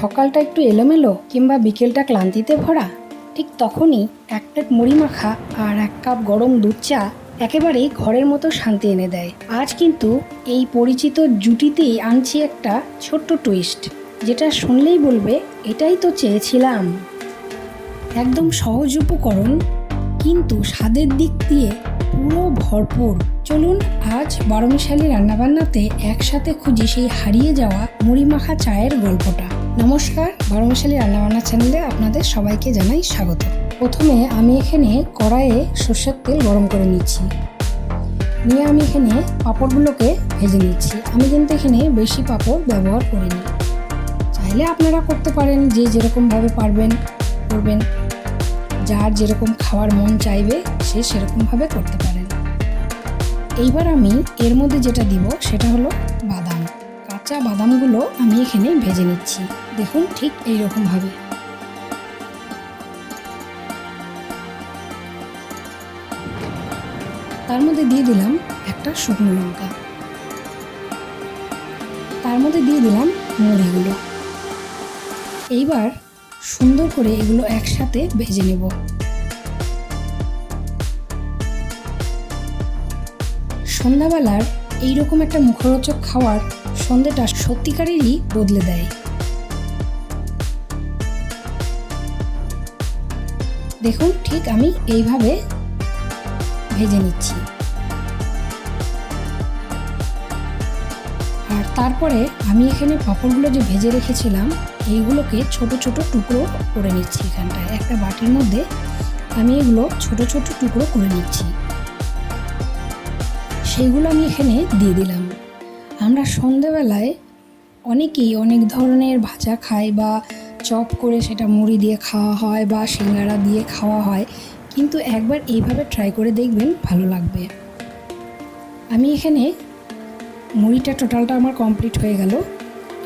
সকালটা একটু এলোমেলো কিংবা বিকেলটা ক্লান্তিতে ভরা, ঠিক তখনই এক প্লেট মুড়ি মাখা আর এক কাপ গরম দুধ চা একেবারেই ঘরের মতো শান্তি এনে দেয়। আজ কিন্তু এই পরিচিত জুটিতেই আনছি একটা ছোট্ট টুইস্ট যেটা শুনলেই বলবে, এটাই তো চেয়েছিলাম। একদম সহজ উপকরণ, কিন্তু স্বাদের দিক দিয়ে পুরো ভরপুর। চলুন আজ বারোমিশালি রান্নাবান্নাতে একসাথে খুঁজি সেই হারিয়ে যাওয়া মুড়ি মাখা চায়ের গল্পটা। নমস্কার বারোমিশালি রান্নাবান্না চ্যানেলে আপনাদের সবাইকে জানাই স্বাগত। প্রথমে আমি এখানে কড়াইয়ে সর্ষের তেল গরম করে নিচ্ছি। নিয়ে আমি এখানে পাঁপড়গুলোকে ভেজে নিচ্ছি। আমি কিন্তু এখানে বেশি পাঁপড় ব্যবহার করিনি। চাইলে আপনারা করতে পারেন, যে যেরকমভাবে পারবেন, করবেন। যার যেরকম খাওয়ার মন চাইবে, সে সেরকমভাবে করতে পারেন। এইবার আমি এর মধ্যে যেটা দিব, সেটা হলো বাদাম। কাঁচা বাদামগুলো আমি এখানে ভেজে নিচ্ছি। দেখুন ঠিক এইরকমভাবে। তার মধ্যে দিয়ে দিলাম একটা শুকনো লঙ্কা। তার মধ্যে দিয়ে দিলাম মুড়িগুলো এইবার সুন্দর করে এগুলো একসাথে ভেজে নেব। সন্ধ্যাবেলার এইরকম একটা মুখরোচক খাওয়ার সন্ধ্যেটা সত্যিকারেরই বদলে দেয়। দেখুন, ঠিক আমি এইভাবে ভেজে নিচ্ছি। আর তারপরে আমি এখানে পাঁপড়গুলো যে ভেজে রেখেছিলাম, এইগুলোকে ছোট ছোট টুকরো করে নিচ্ছি এখানটায়। একটা বাটির মধ্যে আমি এগুলো ছোট ছোট টুকরো করে নিচ্ছি। সেইগুলো আমি এখানে দিয়ে দিলাম। আমরা সন্ধেবেলায় অনেকেই অনেক ধরনের ভাজা খাই বা চপ করে সেটা মুড়ি দিয়ে খাওয়া হয় বা সিঙ্গারা দিয়ে খাওয়া হয়। কিন্তু একবার এইভাবে ট্রাই করে দেখবেন ভালো লাগবে। আমি এখানে মুড়িটা টোটালটা আমার কমপ্লিট হয়ে গেল।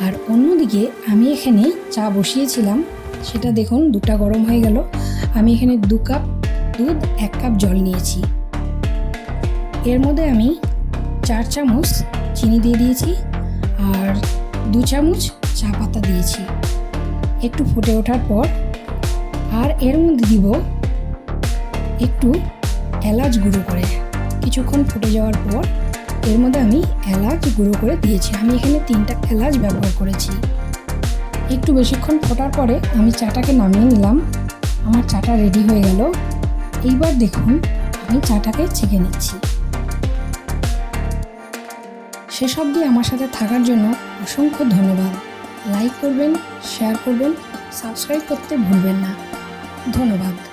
আর অন্যদিকে আমি এখানে চা বসিয়েছিলাম। সেটা দেখুন দুটা গরম হয়ে গেল। আমি এখানে দু কাপ দুধ, এক কাপ জল নিয়েছি। এর মধ্যে আমি চার চামচ চিনি দিয়ে দিয়েছি আর দু চামচ চা পাতা দিয়েছি। একটু ফুটে ওঠার পর আর এর মধ্যে দিব একটু এলাচ গুঁড়ো করে। কিছুক্ষণ ফুটে যাওয়ার পর এর মধ্যে আমি এলাচ গুঁড়ো করে দিয়েছি। আমি এখানে তিনটা এলাচ ব্যবহার করেছি। একটু বেশিক্ষণ ফোটার পরে আমি চাটাকে নামিয়ে নিলাম। আমার চাটা রেডি হয়ে গেল। এইবার দেখুন আমি চাটাকে ছেঁকে নিচ্ছি। শেষ অবধি আমার সাথে থাকার জন্য অসংখ্য ধন্যবাদ। লাইক করবেন শেয়ার করবেন সাবস্ক্রাইব করতে ভুলবেন না। ধন্যবাদ।